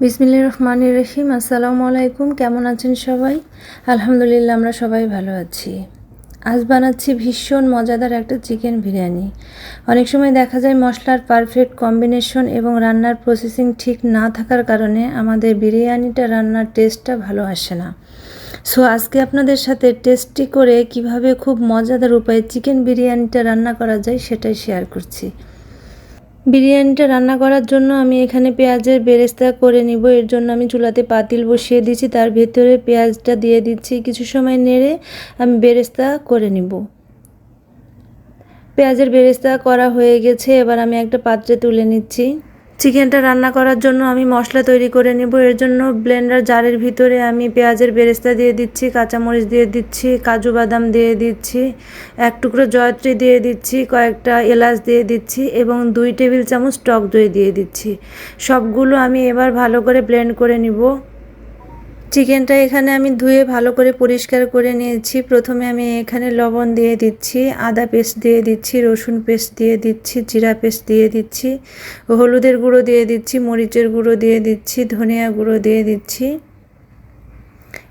বিসমিল্লা রহমান রহিম। আসসালামু আলাইকুম। কেমন আছেন সবাই? আলহামদুলিল্লাহ, আমরা সবাই ভালো আছি। আজ বানাচ্ছি ভীষণ মজাদার একটা চিকেন বিরিয়ানি। অনেক সময় দেখা যায় মশলার পারফেক্ট কম্বিনেশন এবং রান্নার প্রসেসিং ঠিক না থাকার কারণে আমাদের বিরিয়ানিটা রান্নার টেস্টটা ভালো আসে না। সো, আজকে আপনাদের সাথে টেস্টি করে কীভাবে খুব মজাদার উপায়ে চিকেন বিরিয়ানিটা রান্না করা যায় সেটাই শেয়ার করছি। বিরিয়ানিটা রান্না করার জন্য আমি এখানে পেঁয়াজের বেরেস্তা করে নিব। এর জন্য আমি চুলাতে পাতিল বসিয়ে দিচ্ছি তার ভেতরে পেঁয়াজটা দিয়ে দিচ্ছি। কিছু সময় নেড়ে আমি বেরেস্তা করে নিব। পেঁয়াজের বেরেস্তা করা হয়ে গেছে। এবার আমি একটা পাত্রে তুলে নিচ্ছি। চিকেনটা রান্না করার জন্য আমি মশলা তৈরি করে নেব। এর জন্য ব্লেন্ডার জারের ভিতরে আমি পেঁয়াজের বেরেস্তা দিয়ে দিচ্ছি, কাঁচামরিচ দিয়ে দিচ্ছি, কাজু বাদাম দিয়ে দিচ্ছি, এক টুকরো জয়ত্রী দিয়ে দিচ্ছি, কয়েকটা এলাচ দিয়ে দিচ্ছি এবং দুই টেবিল চামচ টক দই দিয়ে দিচ্ছি। সবগুলো আমি এবার ভালো করে ব্লেন্ড করে নিব। চিকেনটা এখানে আমি ধুয়ে ভালো করে পরিষ্কার করে নিয়েছি। প্রথমে আমি এখানে লবণ দিয়ে দিচ্ছি, আদা পেস্ট দিয়ে দিচ্ছি, রসুন পেস্ট দিয়ে দিচ্ছি, জিরা পেস্ট দিয়ে দিচ্ছি, হলুদের গুঁড়ো দিয়ে দিচ্ছি, মরিচের গুঁড়ো দিয়ে দিচ্ছি, ধনিয়া গুঁড়ো দিয়ে দিচ্ছি।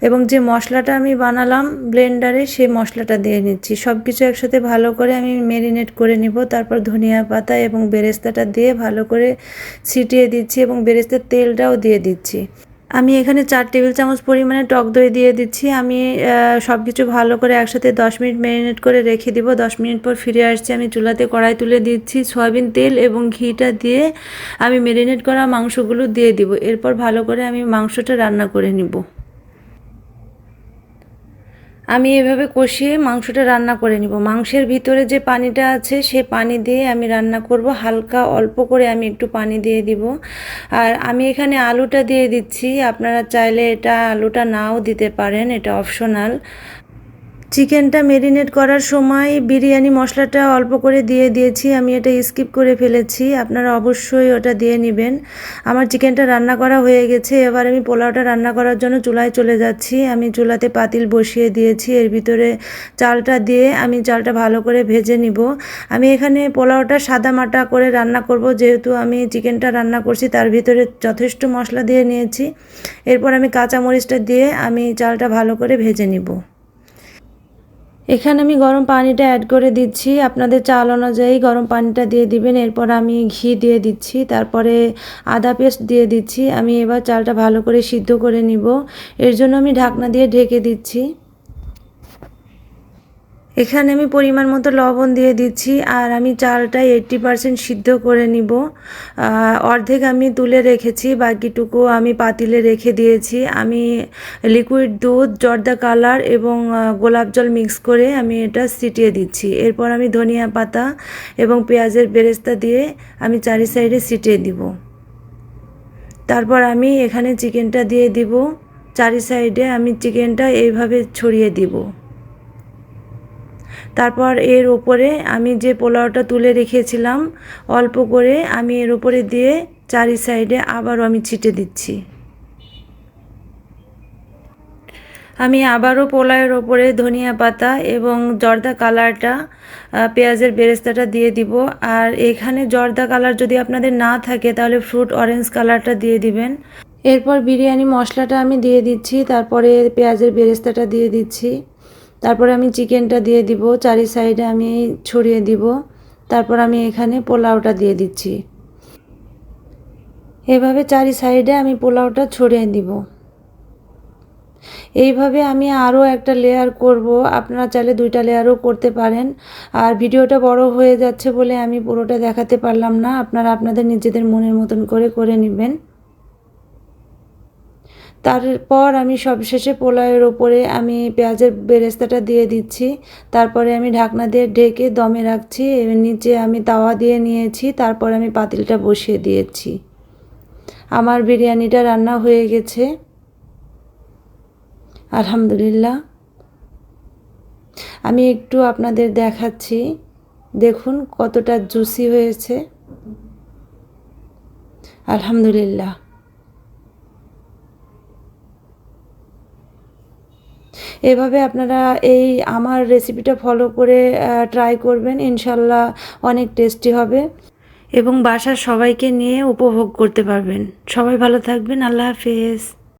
এবং যে মশলাটা আমি বানালাম ব্লেন্ডারে, সেই মশলাটা দিয়ে নিচ্ছি। সব কিছু একসাথে ভালো করে আমি ম্যারিনেট করে নিব। তারপর ধনিয়া পাতা এবং বেরেস্তাটা দিয়ে ভালো করে ছিটিয়ে দিচ্ছি এবং বেরেস্তার তেলটাও দিয়ে দিচ্ছি। আমি এখানে চার টেবিল চামচ পরিমাণে টক দই দিয়ে দিচ্ছি। আমি সব কিছু ভালো করে একসাথে দশ মিনিট ম্যারিনেট করে রেখে দিব। দশ মিনিট পর ফিরে আসছি। আমি চুলাতে কড়াই তুলে দিচ্ছি সয়াবিন তেল এবং ঘিটা দিয়ে আমি ম্যারিনেট করা মাংসগুলো দিয়ে দিব। এরপর ভালো করে আমি মাংসটা রান্না করে নিব। আমি এভাবে কষিয়ে মাংসটা রান্না করে নিব। মাংসের ভিতরে যে পানিটা আছে, সে পানি দিয়ে আমি রান্না করব। হালকা অল্প করে আমি একটু পানি দিয়ে দিব। আর আমি এখানে আলুটা দিয়ে দিচ্ছি। আপনারা চাইলে এটা আলুটা নাও দিতে পারেন, এটা অপশনাল। চিকেনটা মেরিনেট করার সময় বিরিয়ানি মশলাটা অল্প করে দিয়ে দিয়েছি, আমি এটা স্কিপ করে ফেলেছি, আপনারা অবশ্যই ওটা দিয়ে নেবেন। আমার চিকেনটা রান্না করা হয়ে গেছে, এবার আমি পোলাওটা রান্না করার জন্য চুলায় চলে যাচ্ছি। আমি চুলাতে পাতিল বসিয়ে দিয়েছি, এর ভিতরে চালটা দিয়ে আমি চালটা ভালো করে ভেজে নিব। আমি এখানে পোলাওটা সাদা মাটা করে রান্না করব, যেহেতু আমি চিকেনটা রান্না করছি, তার ভিতরে যথেষ্ট মশলা দিয়ে নিয়েছি। এরপর আমি কাঁচা মরিচটা দিয়ে আমি চালটা ভালো করে ভেজে নিব। এখানে আমি গরম পানিটা অ্যাড করে দিচ্ছি। আপনাদের চাল অনুযায়ী গরম পানিটা দিয়ে দিবেন। এরপর আমি ঘি দিয়ে দিচ্ছি। তারপরে আদা পেস্ট দিয়ে দিচ্ছি। আমি এবার চালটা ভালো করে সিদ্ধ করে নিব। এর জন্য আমি ঢাকনা দিয়ে ঢেকে দিচ্ছি। এখানে আমি পরিমাণ মতো লবণ দিয়ে দিচ্ছি আর আমি চালটা এইট্টি পারসেন্ট সিদ্ধ করে নিব। অর্ধেক আমি তুলে রেখেছি, বাকিটুকু আমি পাতিলে রেখে দিয়েছি। আমি লিকুইড দুধ, জর্দা কালার এবং গোলাপ জল মিক্স করে আমি এটা সিটিয়ে দিচ্ছি। এরপর আমি ধনিয়া পাতা এবং পেঁয়াজের বেরেস্তা দিয়ে আমি চারি সাইডে সিটিয়ে দিব। তারপর আমি এখানে চিকেনটা দিয়ে দিব। চারি সাইডে আমি চিকেনটা এইভাবে ছড়িয়ে দিব। তারপর এর ওপরে আমি যে পোলাওটা তুলে রেখেছিলাম, অল্প করে আমি এর ওপরে দিয়ে চারি সাইডে আবারও আমি ছিটে দিচ্ছি। আমি আবারও পোলাওয়ের ওপরে ধনিয়া পাতা এবং জর্দা কালারটা পেঁয়াজের বেরেস্তাটা দিয়ে দিব। আর এখানে জর্দা কালার যদি আপনাদের না থাকে, তাহলে ফ্রুট অরেঞ্জ কালারটা দিয়ে দিবেন। এরপর বিরিয়ানি মশলাটা আমি দিয়ে দিচ্ছি, তারপরে পেঁয়াজের বেরেস্তাটা দিয়ে দিচ্ছি। তারপরে আমি চিকেনটা দিয়ে দিব, চারি সাইডে আমি ছড়িয়ে দিব। তারপর আমি এখানে পোলাওটা দিয়ে দিচ্ছি। এভাবে চারি সাইডে আমি পোলাওটা ছড়িয়ে দিব। এইভাবে আমি আরও একটা লেয়ার করব। আপনারা চাইলে দুইটা লেয়ারও করতে পারেন। আর ভিডিওটা বড় হয়ে যাচ্ছে বলে আমি পুরোটা দেখাতে পারলাম না। আপনারা আপনাদের নিজেদের মনের মতন করে করে নেবেন। তারপর আমি সবশেষে পোলাওয়ের ওপরে আমি পেঁয়াজের বেরেস্তাটা দিয়ে দিচ্ছি। তারপরে আমি ঢাকনা দিয়ে ঢেকে দমে রাখছি নিচে আমি তাওয়া দিয়ে নিয়েছি, তারপর আমি পাতিলটা বসিয়ে দিয়েছি। আমার বিরিয়ানিটা রান্না হয়ে গেছে। আলহামদুলিল্লাহ। আমি একটু আপনাদের দেখাচ্ছি। দেখুন কতটা জুসি হয়েছে। আলহামদুলিল্লাহ। এভাবে আপনারা এই আমার রেসিপিটা ফলো করে ট্রাই করবেন। ইনশাল্লাহ অনেক টেস্টি হবে। এবং বাসার সবাইকে নিয়ে উপভোগ করতে পারবেন। সবাই ভালো থাকবেন। আল্লাহ হাফেজ।